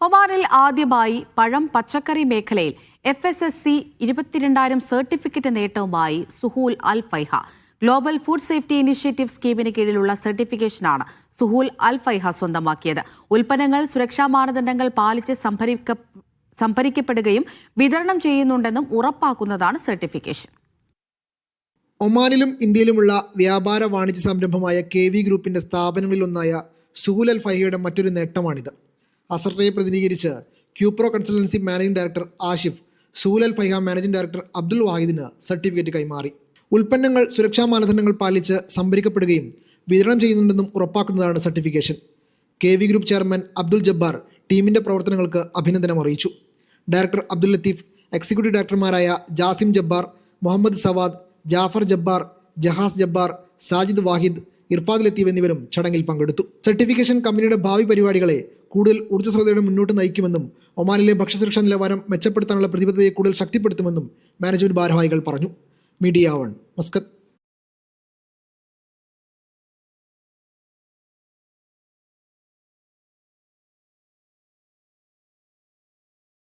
ഒമാനിൽ ആദ്യമായി പഴം പച്ചക്കറി മേഖലയിൽ എഫ് എസ് എസ് സി ഇരുപത്തിരണ്ടായിരം certificate നേട്ടവുമായി Suhool al Faiha. Global food safety initiative സ്കീമിന് കീഴിലുള്ള സർട്ടിഫിക്കേഷനാണ് സുഹൂൽ അൽ ഫൈഹ സ്വന്തമാക്കിയത്. ഉൽപ്പന്നങ്ങൾ സുരക്ഷാ മാനദണ്ഡങ്ങൾ പാലിച്ച് സംഭരിക്ക സംഭരിക്കപ്പെടുകയും വിതരണം ചെയ്യുന്നുണ്ടെന്നും ഉറപ്പാക്കുന്നതാണ് സർട്ടിഫിക്കേഷൻ. ഒമാനിലും ഇന്ത്യയിലുമുള്ള വ്യാപാര വാണിജ്യ സംരംഭമായ കെ വി ഗ്രൂപ്പിന്റെ സ്ഥാപനങ്ങളിലൊന്നായ സുഹൂൽ അൽ ഫൈഹയുടെ മറ്റൊരു നേട്ടമാണിത്. അസർട്ടയെ പ്രതിനിധീകരിച്ച് Qpro consultancy managing director Ashif Sulal Faiha managing director Abdul വാഹിദിന് certificate കൈമാറി. ഉൽപ്പന്നങ്ങൾ സുരക്ഷാ മാനദണ്ഡങ്ങൾ പാലിച്ച് സംഭരിക്കപ്പെടുകയും വിതരണം ചെയ്യുന്നുണ്ടെന്നും ഉറപ്പാക്കുന്നതാണ് certification K V group chairman Abdul Jabbar ടീമിന്റെ പ്രവർത്തനങ്ങൾക്ക് അഭിനന്ദനം അറിയിച്ചു. ഡയറക്ടർ അബ്ദുൽ ലത്തീഫ് എക്സിക്യൂട്ടീവ് ഡയറക്ടർമാരായ ജാസിം ജബ്ബാർ മുഹമ്മദ് സവാദ് ജാഫർ ജബ്ബാർ ജഹാസ് ജബ്ബാർ സാജിദ് വാഹിദ് ഇർഫാദ് ലത്തീഫ് എന്നിവരും ചടങ്ങിൽ പങ്കെടുത്തു. സർട്ടിഫിക്കേഷൻ കമ്പനിയുടെ ഭാവി പരിപാടികളെ കൂടുതൽ ഊർജസ്വതയോടെ മുന്നോട്ട് നയിക്കുമെന്നും ഒമാനിലെ ഭക്ഷ്യസുരക്ഷാ നിലവാരം മെച്ചപ്പെടുത്താനുള്ള പ്രതിബദ്ധതയെ കൂടുതൽ ശക്തിപ്പെടുത്തുമെന്നും മാനേജ്മെന്റ് ഭാരവാഹികൾ പറഞ്ഞു. Media one Muscat.